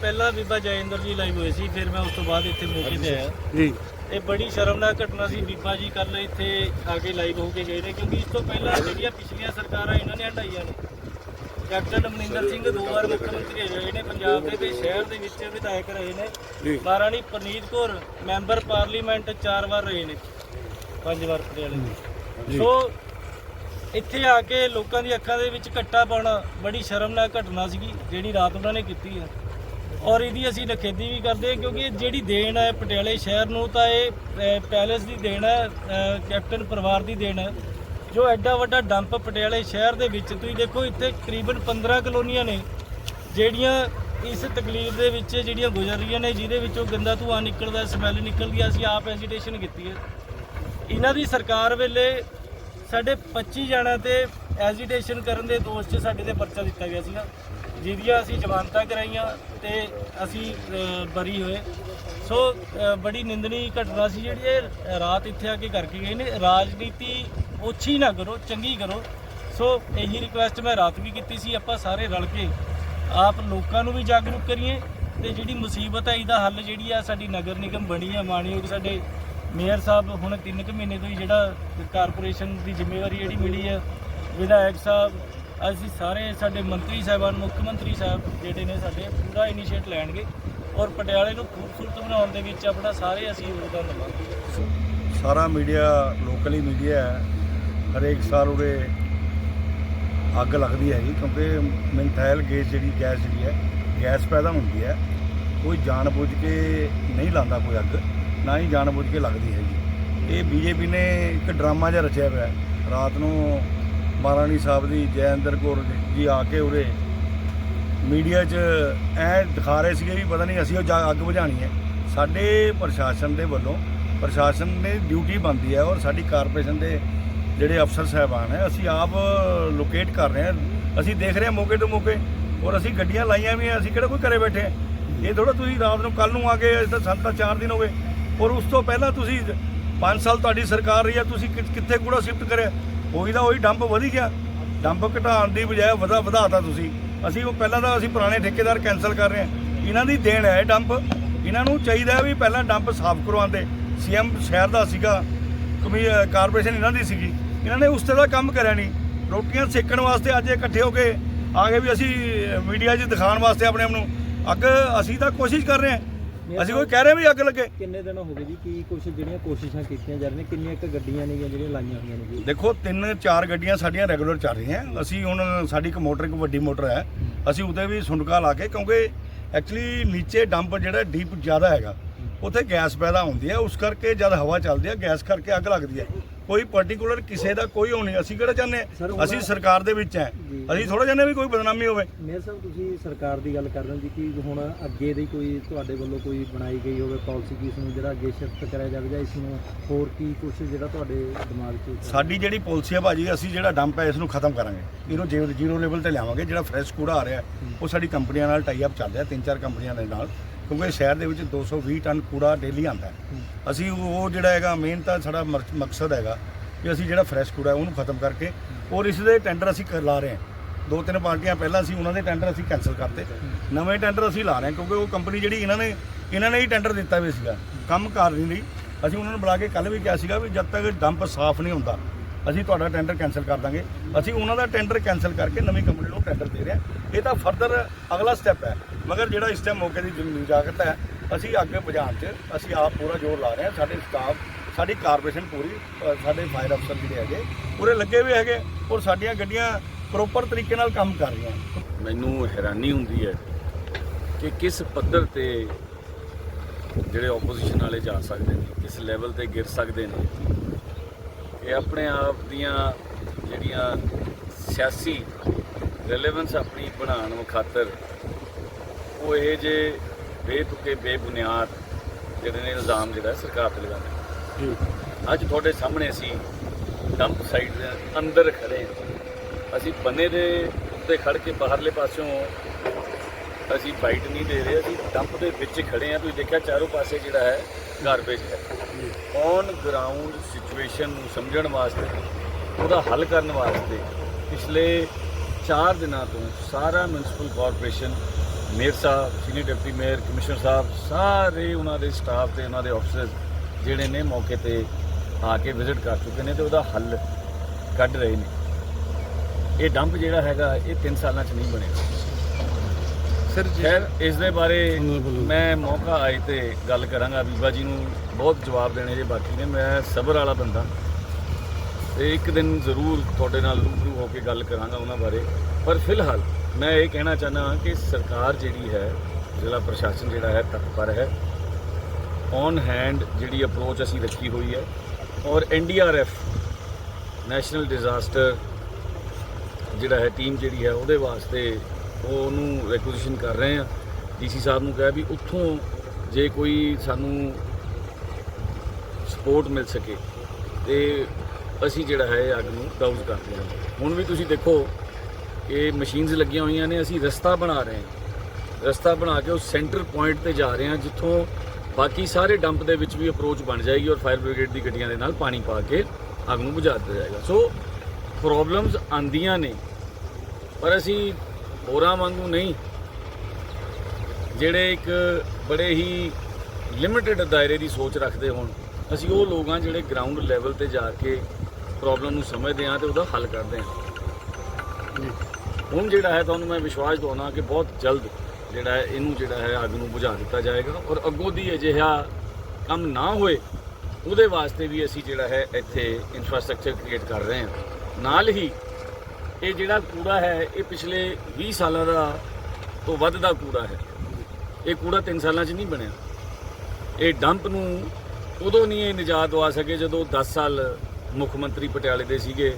ਪਹਿਲਾਂ ਬੀਬਾ ਜੈਇੰਦਰ ਜੀ ਲਾਈਵ ਹੋਏ ਸੀ ਫਿਰ ਮੈਂ ਉਸ ਤੋਂ ਬਾਅਦ ਇੱਥੇ ਮੌਕੇ ਤੇ ਆਇਆ। ਜੀ। ਇਹ ਬੜੀ ਸ਼ਰਮਨਾਕ ਘਟਨਾ ਸੀ ਬੀਬਾ ਜੀ ਕੱਲ ਇੱਥੇ ਆ ਕੇ ਲਾਈਵ ਹੋ ਕੇ ਗਏ ਨੇ ਕਿਉਂਕਿ ਇਸ ਤੋਂ ਪਹਿਲਾਂ ਜਿਹੜੀਆਂ ਪਿਛਲੀਆਂ ਸਰਕਾਰਾਂ ਇਹਨਾਂ ਨੇ ਹਟਾਈਆਂ ਨੇ। ਕੈਪਟਨ ਅਮਰਿੰਦਰ ਸਿੰਘ ਦੋ ਵਾਰ ਮੁੱਖ ਮੰਤਰੀ ਰਹੇ ਨੇ ਪੰਜਾਬ ਦੇ ਤੇ ਸ਼ਹਿਰ ਦੇ ਵਿੱਚ ਵਿਧਾਇਕ ਰਹੇ ਨੇ। ਮਹਾਰਾਣੀ ਪ੍ਰਨੀਤ ਕੌਰ ਮੈਂਬਰ ਪਾਰਲੀਮੈਂਟ ਚਾਰ ਵਾਰ ਰਹੇ ਨੇ ਪੰਜ ਵਾਰ ਪਟਿਆਲੇ ਦੇ। ਸੋ ਇੱਥੇ ਆ ਕੇ ਲੋਕਾਂ ਦੀ ਅੱਖਾਂ ਦੇ ਵਿੱਚ ਘੱਟਾ ਪਾਉਣਾ ਬੜੀ ਸ਼ਰਮਨਾਕ ਘਟਨਾ ਸੀਗੀ, ਜਿਹੜੀ ਰਾਤ ਉਹਨਾਂ ਨੇ ਕੀਤੀ ਹੈ ਔਰ ਇਹਦੀ ਅਸੀਂ ਨਖੇਦੀ ਵੀ ਕਰਦੇ ਹਾਂ, ਕਿਉਂਕਿ ਇਹ ਜਿਹੜੀ ਦੇਣ ਹੈ ਪਟਿਆਲੇ ਸ਼ਹਿਰ ਨੂੰ ਤਾਂ ਇਹ ਪੈਲੇਸ ਦੀ ਦੇਣ ਹੈ ਕੈਪਟਨ ਪਰਿਵਾਰ ਦੀ ਦੇਣ ਹੈ ਜੋ ਐਡਾ ਵੱਡਾ ਡੰਪ ਪਟਿਆਲੇ ਸ਼ਹਿਰ ਦੇ ਵਿੱਚ, ਤੁਸੀਂ ਦੇਖੋ ਇੱਥੇ ਤਕਰੀਬਨ 15 ਕਲੋਨੀਆਂ ਨੇ, ਜਿਹੜੀਆਂ ਇਸ ਤਕਲੀਫ ਦੇ ਵਿੱਚ, ਜਿਹੜੀਆਂ ਗੁਜ਼ਰ ਰਹੀਆਂ ਨੇ, ਜਿਹਦੇ ਵਿੱਚੋਂ ਗੰਦਾ ਧੂਆਂ ਨਿਕਲਦਾ, ਸਮੈਲ ਨਿਕਲਦੀ ਹੈ ਅਸੀਂ ਆਪ ਐਜੀਟੇਸ਼ਨ ਕੀਤੀ ਹੈ ਇਹਨਾਂ ਦੀ ਸਰਕਾਰ ਵੇਲੇ ਸਾਡੇ 25 ਜਣਾਂ ਤੇ ਐਜੀਟੇਸ਼ਨ ਕਰਨ ਦੇ ਦੋਸ਼ 'ਚ ਸਾਡੇ ਤੇ ਪਰਚਾ ਦਿੱਤਾ ਗਿਆ ਸੀਗਾ। ਜਿਹਦੀਆਂ ਅਸੀਂ ਜ਼ਮਾਨਤਾਂ ਕਰਾਈਆਂ ਤੇ ਅਸੀਂ ਬਰੀ ਹੋਏ। ਸੋ ਬੜੀ ਨਿੰਦਣੀ ਘਟਨਾ ਸੀ ਜਿਹੜੀ ਇਹ ਰਾਤ ਇੱਥੇ ਆ ਕੇ ਕਰਕੇ ਗਏ ਨੇ। ਰਾਜਨੀਤੀ ਓਛੀ ਨਾ ਕਰੋ, ਚੰਗੀ ਕਰੋ। ਸੋ, ਇਹੀ ਰਿਕੁਐਸਟ ਮੈਂ ਰਾਤ ਵੀ ਕੀਤੀ ਸੀ, ਆਪਾਂ ਸਾਰੇ ਰਲ ਕੇ ਆਪ ਲੋਕਾਂ ਨੂੰ ਵੀ ਜਾਗਰੂਕ ਕਰੀਏ ਤੇ ਜਿਹੜੀ ਮੁਸੀਬਤ ਹੈ ਇਹਦਾ ਹੱਲ ਜਿਹੜੀ ਆ ਸਾਡੀ ਨਗਰ ਨਿਗਮ ਬਣੀ ਹੈ ਮਾਣਯੋਗ ਸਾਡੇ ਮੇਅਰ ਸਾਹਿਬ, ਹੁਣ 3 ਕੁ ਮਹੀਨੇ ਤੋਂ ਹੀ ਜਿਹੜਾ ਕਾਰਪੋਰੇਸ਼ਨ ਦੀ ਜ਼ਿੰਮੇਵਾਰੀ ਜਿਹੜੀ ਮਿਲੀ ਹੈ, ਵਿਧਾਇਕ ਸਾਹਿਬ, ਅਸੀਂ ਸਾਰੇ ਸਾਡੇ ਮੰਤਰੀ ਸਾਹਿਬਾਨ, ਮੁੱਖ ਮੰਤਰੀ ਸਾਹਿਬ ਜਿਹੜੇ ਨੇ ਸਾਡੇ, ਪੂਰਾ ਇਨੀਸ਼ੀਏਟ ਲੈਣਗੇ ਔਰ ਪਟਿਆਲੇ ਨੂੰ ਖੂਬਸੂਰਤ ਬਣਾਉਣ ਦੇ ਵਿੱਚ ਆਪਣਾ ਸਾਰੇ ਅਸੀਂ ਯੋਗਦਾਨ ਦੇਵਾਂਗੇ। ਸਾਰਾ ਮੀਡੀਆ ਲੋਕਲੀ ਮੀਡੀਆ ਹੈ, ਹਰੇਕ ਸਾਲ ਉਰੇ ਅੱਗ ਲੱਗਦੀ ਹੈਗੀ ਕਿਉਂਕਿ ਮਿੰਥਾਇਲ ਗੈਸ ਜਿਹੜੀ ਗੈਸ ਜਿਹੜੀ ਹੈ, ਗੈਸ ਪੈਦਾ ਹੁੰਦੀ ਹੈ, ਕੋਈ ਜਾਣ ਬੁੱਝ ਕੇ ਨਹੀਂ ਲਾਉਂਦਾ ਕੋਈ ਅੱਗ। ਨਾ ਹੀ ਜਾਣਬੁੱਝ ਕੇ ਲੱਗਦੀ ਹੈਗੀ। ਇਹ ਬੀਜੇਪੀ ਨੇ ਇੱਕ ਡਰਾਮਾ ਜਿਹਾ ਰਚਿਆ ਹੋਇਆ ਰਾਤ ਨੂੰ ਮਹਾਰਾਣੀ ਸਾਹਿਬ ਦੀ ਜੈਇੰਦਰ ਕੌਰ ਜੀ ਆ ਕੇ ਉਰੇ ਮੀਡੀਆ 'ਚ ਐ ਦਿਖਾ ਰਹੇ ਸੀਗੇ ਵੀ ਪਤਾ ਨਹੀਂ ਅਸੀਂ ਉਹ ਜਾ- ਅੱਗ ਬੁਝਾਣੀ ਹੈ। ਸਾਡੇ ਪ੍ਰਸ਼ਾਸਨ ਦੇ ਵੱਲੋਂ ਪ੍ਰਸ਼ਾਸਨ ਨੇ ਡਿਊਟੀ ਬੰਦੀ ਹੈ ਔਰ ਸਾਡੀ ਕਾਰਪੋਰੇਸ਼ਨ ਦੇ ਜਿਹੜੇ ਅਫਸਰ ਸਾਹਿਬਾਨ ਹੈ, ਅਸੀਂ ਆਪ ਲੋਕੇਟ ਕਰ ਰਹੇ ਹਾਂ। ਅਸੀਂ ਦੇਖ ਰਹੇ ਹਾਂ ਮੌਕੇ ਤੋਂ ਮੌਕੇ ਔਰ ਅਸੀਂ ਗੱਡੀਆਂ ਲਾਈਆਂ ਵੀ ਹੈ, ਅਸੀਂ ਕਿਹੜਾ ਕੋਈ ਘਰੇ ਬੈਠੇ ਹਾਂ। ਇਹ ਥੋੜਾ ਤੁਸੀਂ ਰਾਤ ਨੂੰ ਕੱਲ ਨੂੰ ਆ ਕੇ ਤਾਂ ਸਾਨੂੰ ਤਾਂ 4 ਦਿਨ ਹੋ ਗਏ। ਔਰ ਉਸ ਤੋਂ ਪਹਿਲਾਂ ਤੁਸੀਂ 5 ਸਾਲ ਤੁਹਾਡੀ ਸਰਕਾਰ ਰਹੀ ਹੈ, ਤੁਸੀਂ ਕਿ- ਕਿੱਥੇ ਕੂੜਾ ਸ਼ਿਫਟ ਕਰਿਆ? ਉਹੀ ਦਾ ਉਹੀ ਡੰਪ ਵਧੀ ਗਿਆ। ਡੰਪ ਘਟਾਉਣ ਦੀ ਬਜਾਏ ਵਧਾ ਵਧਾਤਾ ਤੁਸੀਂ। ਅਸੀਂ ਉਹ ਪਹਿਲਾਂ ਤਾਂ ਅਸੀਂ ਪੁਰਾਣੇ ਠੇਕੇਦਾਰ ਕੈਨਸਲ ਕਰ ਰਹੇ ਹਾਂ। ਇਹਨਾਂ ਦੀ ਦੇਣ ਹੈ ਇਹ ਡੰਪ। ਇਹਨਾਂ ਨੂੰ ਚਾਹੀਦਾ ਵੀ ਪਹਿਲਾਂ ਡੰਪ ਸਾਫ਼ ਕਰਵਾਉਂਦੇ ਸੀਐਮ ਸ਼ਹਿਰ ਦਾ ਸੀਗਾ, ਕਮੀ ਕਾਰਪੋਰੇਸ਼ਨ ਇਹਨਾਂ ਦੀ ਸੀਗੀ। ਇਹਨਾਂ ਨੇ ਉਸ ਤਰ੍ਹਾਂ ਦਾ ਕੰਮ ਕਰਿਆ ਨਹੀਂ। ਰੋਟੀਆਂ ਸੇਕਣ ਵਾਸਤੇ ਅੱਜ ਇਕੱਠੇ ਹੋ ਕੇ ਆ ਗਏ ਵੀ ਅਸੀਂ ਮੀਡੀਆ 'ਚ ਦਿਖਾਉਣ ਵਾਸਤੇ ਆਪਣੇ ਆਪ ਨੂੰ। ਅੱਗ ਅਸੀਂ ਤਾਂ ਕੋਸ਼ਿਸ਼ ਕਰ ਰਹੇ ਹਾਂ। ਅਸੀਂ ਕੋਈ ਕਹਿ ਰਹੇ ਵੀ ਅੱਗ ਲੱਗੇ। ਕਿੰਨੇ ਦਿਨ ਹੋ ਗਏ ਜੀ? ਕੀ ਕੁਛ ਜਿਹੜੀਆਂ ਕੋਸ਼ਿਸ਼ਾਂ ਕੀਤੀਆਂ ਜਾ ਰਹੀਆਂ? ਕਿੰਨੀਆਂ ਕੁ ਗੱਡੀਆਂ ਨੇ ਜਿਹੜੀਆਂ ਲਾਈਆਂ ਹੋਈਆਂ ਨੇ ਜੀ? ਦੇਖੋ ਤਿੰਨ ਚਾਰ ਗੱਡੀਆਂ ਸਾਡੀਆਂ ਰੈਗੂਲਰ ਚੱਲ ਰਹੀਆਂ। ਅਸੀਂ ਹੁਣ ਸਾਡੀ ਇੱਕ ਮੋਟਰ ਇੱਕ ਵੱਡੀ ਮੋਟਰ ਹੈ। ਅਸੀਂ ਉਹਦੇ ਵੀ ਸੁੰਡਕਾ ਲਾ ਕੇ ਕਿਉਂਕਿ ਐਕਚੁਅਲੀ ਨੀਚੇ ਡੰਪ ਜਿਹੜਾ ਡੀਪ ਜ਼ਿਆਦਾ ਹੈਗਾ ਉੱਥੇ ਗੈਸ ਪੈਦਾ ਹੁੰਦੀ ਹੈ। ਉਸ ਕਰਕੇ ਜਦ ਹਵਾ ਚੱਲਦੀ ਹੈ ਗੈਸ ਕਰਕੇ ਅੱਗ ਲੱਗਦੀ ਹੈ। ਕੋਈ ਪਾਰਟਿਕੂਲਰ ਕਿਸੇ ਦਾ ਕੋਈ ਨਹੀਂ। ਅਸੀਂ ਕਿਹੜਾ ਚਾਹੁੰਦੇ ਅਸੀਂ ਸਰਕਾਰ ਦੇ ਵਿੱਚ ਹੈ। ਅਸੀਂ ਥੋੜਾ ਚਾਹੁੰਦੇ ਵੀ ਕੋਈ ਬਦਨਾਮੀ ਹੋਵੇ। ਮੇਅਰ ਸਾਹਿਬ ਤੁਸੀਂ ਸਰਕਾਰ ਦੀ ਗੱਲ ਕਰ ਰਹੇ ਹੋ ਜੀ ਕਿ ਹੁਣ ਅੱਗੇ ਦੀ ਕੋਈ ਤੁਹਾਡੇ ਵੱਲੋਂ ਕੋਈ ਬਣਾਈ ਗਈ ਹੋਵੇ ਪਾਲਿਸੀ ਕਿ ਇਸ ਨੂੰ ਜਿਹੜਾ ਅੱਗੇ ਸ਼ਿਫਟ ਕਰਿਆ ਜਾਵੇ ਜਾਂ ਇਸ ਨੂੰ ਹੋਰ ਕੀ ਕੁਛ ਜਿਹੜਾ ਤੁਹਾਡੇ ਦਿਮਾਗ 'ਚ ਸਾਡੀ ਜਿਹੜੀ ਪਾਲਿਸੀ ਹੈ ਭਾਜੀ ਅਸੀਂ ਜਿਹੜਾ ਡੰਪ ਹੈ ਇਸ ਨੂੰ ਖਤਮ ਕਰਾਂਗੇ। ਇਹਨੂੰ ਜ਼ੀਰੋ ਲੈਵਲ ਤੇ ਲਿਆਵਾਂਗੇ ਜਿਹੜਾ ਫਰੈਸ਼ ਕੂੜਾ ਆ ਰਿਹਾ ਉਹ ਸਾਡੀ ਕੰਪਨੀਆਂ ਨਾਲ ਟਾਈ ਅਪ ਚੱਲ ਰਿਹਾ ਤਿੰਨ ਚਾਰ ਕੰਪਨੀਆਂ ਦੇ ਨਾਲ। ਕਿਉਂਕਿ ਸ਼ਹਿਰ ਦੇ ਵਿੱਚ 220 ਟਨ ਕੂੜਾ ਡੇਲੀ ਆਉਂਦਾ ਹੈ। ਅਸੀਂ ਉਹ ਜਿਹੜਾ ਹੈਗਾ ਮੇਨ ਤਾਂ ਸਾਡਾ ਮਕਸਦ ਹੈਗਾ ਕਿ ਅਸੀਂ ਜਿਹੜਾ ਫਰੈਸ਼ ਕੂੜਾ ਉਹਨੂੰ ਖਤਮ ਕਰਕੇ ਔਰ ਇਸ ਦੇ ਟੈਂਡਰ ਅਸੀਂ ਕਰ ਲਾ ਰਹੇ ਹਾਂ। ਦੋ ਤਿੰਨ ਪਾਰਟੀਆਂ ਪਹਿਲਾਂ ਸੀ ਉਹਨਾਂ ਦੇ ਟੈਂਡਰ ਅਸੀਂ ਕੈਨਸਲ ਕਰਤੇ। ਨਵੇਂ ਟੈਂਡਰ ਅਸੀਂ ਲਾ ਰਹੇ ਹਾਂ ਕਿਉਂਕਿ ਉਹ ਕੰਪਨੀ ਜਿਹੜੀ ਇਹਨਾਂ ਨੇ ਇਹਨਾਂ ਨੇ ਹੀ ਟੈਂਡਰ ਦਿੱਤਾ ਵੀ ਸੀਗਾ। ਕੰਮ ਕਰ ਨਹੀਂ ਰਹੀ। ਅਸੀਂ ਉਹਨਾਂ ਨੂੰ ਬੁਲਾ ਕੇ ਕੱਲ ਵੀ ਕਿਹਾ ਸੀਗਾ ਵੀ ਜਦ ਤੱਕ ਡੰਪ ਸਾਫ਼ ਨਹੀਂ ਹੁੰਦਾ ਅਸੀਂ ਤੁਹਾਡਾ ਟੈਂਡਰ ਕੈਨਸਲ ਕਰ ਦਾਂਗੇ। ਅਸੀਂ ਉਹਨਾਂ ਦਾ ਟੈਂਡਰ ਕੈਨਸਲ ਕਰਕੇ ਨਵੀਂ ਕੰਪਨੀ ਨੂੰ ਟੈਂਡਰ ਦੇ ਰਹੇ ਹਾਂ। ਇਹ ਤਾਂ ਫਰਦਰ ਅਗਲਾ ਸਟੈਪ ਹੈ। ਮਗਰ ਜਿਹੜਾ ਇਸ ਟਾਈਮ ਮੌਕੇ ਦੀ ਜ਼ਮੀਨ ਜਾਗਤ ਹੈ, ਅਸੀਂ ਅੱਗੇ ਬੁਝਾਉਣ 'ਚ ਅਸੀਂ ਆਪ ਪੂਰਾ ਜ਼ੋਰ ਲਾ ਰਹੇ ਹਾਂ। ਸਾਡੇ ਸਟਾਫ ਸਾਡੀ ਕਾਰਪੋਰੇਸ਼ਨ ਪੂਰੀ ਸਾਡੇ ਫਾਇਰ ਅਫਸਰ ਜਿਹੜੇ ਹੈਗੇ, ਪੂਰੇ ਲੱਗੇ ਹੋਏ ਹੈਗੇ ਔਰ ਸਾਡੀਆਂ ਗੱਡੀਆਂ ਪ੍ਰੋਪਰ ਤਰੀਕੇ ਨਾਲ ਕੰਮ ਕਰ ਰਹੀਆਂ। ਮੈਨੂੰ ਹੈਰਾਨੀ ਹੁੰਦੀ ਹੈ ਕਿ ਕਿਸ ਪੱਧਰ ਤੇ ਜਿਹੜੇ ਆਪੋਜੀਸ਼ਨ ਵਾਲੇ ਜਾ ਸਕਦੇ ਨੇ, ਕਿਸ ਲੈਵਲ ਤੇ ਗਿਰ ਸਕਦੇ ਨੇ। ਇਹ ਆਪਣੇ ਆਪ ਦੀਆਂ ਜਿਹੜੀਆਂ ਸਿਆਸੀ ਰੈਲੇਵੈਂਸ ਆਪਣੀ ਬਣਾਉਣ ਖਾਤਰ ਉਹ ਇਹ ਜੇ ਬੇਤੁਕੇ ਬੇਬੁਨਿਆਦ ਜਿਹੜੇ ਨੇ ਇਲਜ਼ਾਮ ਜਿਹੜਾ ਸਰਕਾਰ ਤੇ ਲਗਾਉਂਦੇ ਅੱਜ ਤੁਹਾਡੇ ਸਾਹਮਣੇ ਅਸੀਂ ਡੰਪ ਸਾਈਟ ਦੇ ਅੰਦਰ ਖੜੇ ਅਸੀਂ ਬੰਨੇ ਦੇ ਉੱਤੇ ਖੜ ਕੇ ਬਾਹਰਲੇ ਪਾਸਿਓਂ ਅਸੀਂ ਬਾਈਟ ਨਹੀਂ ਦੇ ਰਹੇ, ਅਸੀਂ ਡੰਪ ਦੇ ਵਿੱਚ ਖੜੇ ਹਾਂ। ਤੁਸੀਂ ਦੇਖਿਆ ਚਾਰੋਂ ਪਾਸੇ ਜਿਹੜਾ ਹੈ ਗਾਰਬੇਜ ਹੈ। ਔਨ ਗਰਾਊਂਡ ਸਿਚੁਏਸ਼ਨ ਨੂੰ ਸਮਝਣ ਵਾਸਤੇ, ਉਹਦਾ ਹੱਲ ਕਰਨ ਵਾਸਤੇ ਪਿਛਲੇ 4 ਦਿਨਾਂ ਤੋਂ ਸਾਰਾ ਮਿਊਨਿਸਪਲ ਕਾਰਪੋਰੇਸ਼ਨ ਮੇਅਰ ਸਾਹਿਬ ਸੀਨੀਅਰ ਡਿਪਟੀ ਮੇਅਰ ਕਮਿਸ਼ਨਰ ਸਾਹਿਬ, ਸਾਰੇ ਉਹਨਾਂ ਦੇ ਸਟਾਫ ਤੇ ਉਹਨਾਂ ਦੇ ਆਫਿਸਰਸ ਜਿਹੜੇ ਨੇ ਮੌਕੇ ਤੇ ਆ ਕੇ ਵਿਜ਼ਿਟ ਕਰ ਚੁੱਕੇ ਨੇ ਤੇ ਉਹਦਾ ਹੱਲ ਕੱਢ ਰਹੇ ਨੇ। ਇਹ ਡੰਪ ਜਿਹੜਾ ਹੈਗਾ, ਇਹ 3 ਸਾਲਾਂ 'ਚ ਨਹੀਂ ਬਣੇਗਾ ਖੈਰ ਇਸ ਦੇ ਬਾਰੇ ਮੈਂ ਮੌਕਾ ਆਏ ਤੇ ਗੱਲ ਕਰਾਂਗਾ। ਬੀਬਾ ਜੀ ਨੂੰ ਬਹੁਤ ਜਵਾਬ ਦੇਣੇ ਜੇ ਬਾਕੀ ਨੇ। ਮੈਂ ਸਬਰ ਵਾਲਾ ਬੰਦਾ। ਤੇ ਇੱਕ ਦਿਨ ਜ਼ਰੂਰ ਤੁਹਾਡੇ ਨਾਲ ਰੂਬਰੂ ਹੋ ਕੇ ਗੱਲ ਕਰਾਂਗਾ ਉਹਨਾਂ ਬਾਰੇ। ਪਰ ਫਿਲਹਾਲ ਮੈਂ ਇਹ ਕਹਿਣਾ ਚਾਹੁੰਦਾ ਹਾਂ ਕਿ ਸਰਕਾਰ ਜਿਹੜੀ ਹੈ ਜ਼ਿਲ੍ਹਾ ਪ੍ਰਸ਼ਾਸਨ ਜਿਹੜਾ ਹੈ ਤਤਪਰ ਹੈ। ਔਨ ਹੈਂਡ ਜਿਹੜੀ ਅਪਰੋਚ ਅਸੀਂ ਰੱਖੀ ਹੋਈ ਹੈ। ਔਰ ਐਨਡੀਆਰਐਫ ਨੈਸ਼ਨਲ ਡਿਜ਼ਾਸਟਰ ਜਿਹੜਾ ਹੈ ਟੀਮ ਜਿਹੜੀ ਹੈ ਉਹਦੇ ਵਾਸਤੇ ਉਹ ਉਹਨੂੰ ਰੈਕੁਜੀਸ਼ਨ ਕਰ ਰਹੇ ਆ ਡੀਸੀ ਸਾਹਿਬ ਨੂੰ ਕਿਹਾ ਵੀ ਉੱਥੋਂ ਜੇ ਕੋਈ ਸਾਨੂੰ ਸਪੋਰਟ ਮਿਲ ਸਕੇ, ਤੇ ਅਸੀਂ ਜਿਹੜਾ ਹੈ ਅੱਗ ਨੂੰ ਡਾਊਜ਼ ਕਰ ਦਿਆਂਗੇ। ਹੁਣ ਵੀ ਤੁਸੀਂ ਦੇਖੋ ਇਹ ਮਸ਼ੀਨਸ ਲੱਗੀਆਂ ਹੋਈਆਂ ਨੇ, ਅਸੀਂ ਰਸਤਾ ਬਣਾ ਰਹੇ ਹਾਂ। ਰਸਤਾ ਬਣਾ ਕੇ ਉਹ ਸੈਂਟਰ ਪੁਆਇੰਟ ਤੇ ਜਾ ਰਹੇ ਹਾਂ, ਜਿੱਥੋਂ ਬਾਕੀ ਸਾਰੇ ਡੰਪ ਦੇ ਵਿੱਚ ਵੀ ਅਪਰੋਚ ਬਣ ਜਾਏਗੀ ਔਰ ਫਾਇਰ ਬ੍ਰਿਗੇਡ ਦੀ ਗੱਡੀਆਂ ਦੇ ਨਾਲ ਪਾਣੀ ਪਾ ਕੇ ਅੱਗ ਨੂੰ ਬੁਝਾ ਦਿੱਤਾ ਜਾਏਗਾ। ਸੋ ਪ੍ਰੋਬਲਮਸ ਆਂਦੀਆਂ ਨੇ, ਪਰ ਅਸੀਂ ਹੋਰਾਂ ਵਾਂਗੂ ਨਹੀਂ। ਜਿਹੜੇ ਇੱਕ ਬੜੇ ਹੀ ਲਿਮਿਟਿਡ ਦਾਇਰੇ ਦੀ ਸੋਚ ਰੱਖਦੇ ਹੋਣ, ਅਸੀਂ ਉਹ ਲੋਕ ਹਾਂ ਜਿਹੜੇ ਗਰਾਊਂਡ ਲੈਵਲ ਤੇ ਜਾ ਕੇ ਪ੍ਰੋਬਲਮ ਨੂੰ ਸਮਝਦੇ ਹਾਂ ਤੇ ਉਹਦਾ ਹੱਲ ਕਰਦੇ ਹਾਂ। ਹੁਣ ਜਿਹੜਾ ਹੈ ਤੁਹਾਨੂੰ ਮੈਂ ਵਿਸ਼ਵਾਸ ਦਿਵਾਉਣਾ ਕਿ ਬਹੁਤ ਜਲਦ ਜਿਹੜਾ ਹੈ, ਇਹਨੂੰ ਜਿਹੜਾ ਹੈ ਅੱਗ ਨੂੰ ਬੁਝਾ ਦਿੱਤਾ ਜਾਏਗਾ ਔਰ ਅੱਗੋਂ ਦੀ ਅਜਿਹਾ ਕੰਮ ਨਾ ਹੋਏ, ਉਹਦੇ ਵਾਸਤੇ ਵੀ ਅਸੀਂ ਜਿਹੜਾ ਹੈ ਇੱਥੇ ਇਨਫਰਾਸਟ੍ਰਕਚਰ ਕ੍ਰੀਏਟ ਕਰ ਰਹੇ ਹਾਂ। ਨਾਲ ਹੀ ਇਹ ਜਿਹੜਾ ਕੂੜਾ ਹੈ, ਇਹ ਪਿਛਲੇ 20 ਸਾਲਾਂ ਦਾ ਤੋਂ ਵੱਧ ਦਾ ਕੂੜਾ ਹੈ। ਇਹ ਕੂੜਾ 3 ਸਾਲਾਂ 'ਚ ਨਹੀਂ ਬਣਿਆ। ਇਹ ਡੰਪ ਨੂੰ ਉਦੋਂ ਨਹੀਂ ਇਹ ਨਿਜਾਤ ਦਵਾ ਸਕੇ ਜਦੋਂ 10 ਸਾਲ ਮੁੱਖ ਮੰਤਰੀ ਪਟਿਆਲੇ ਦੇ ਸੀਗੇ।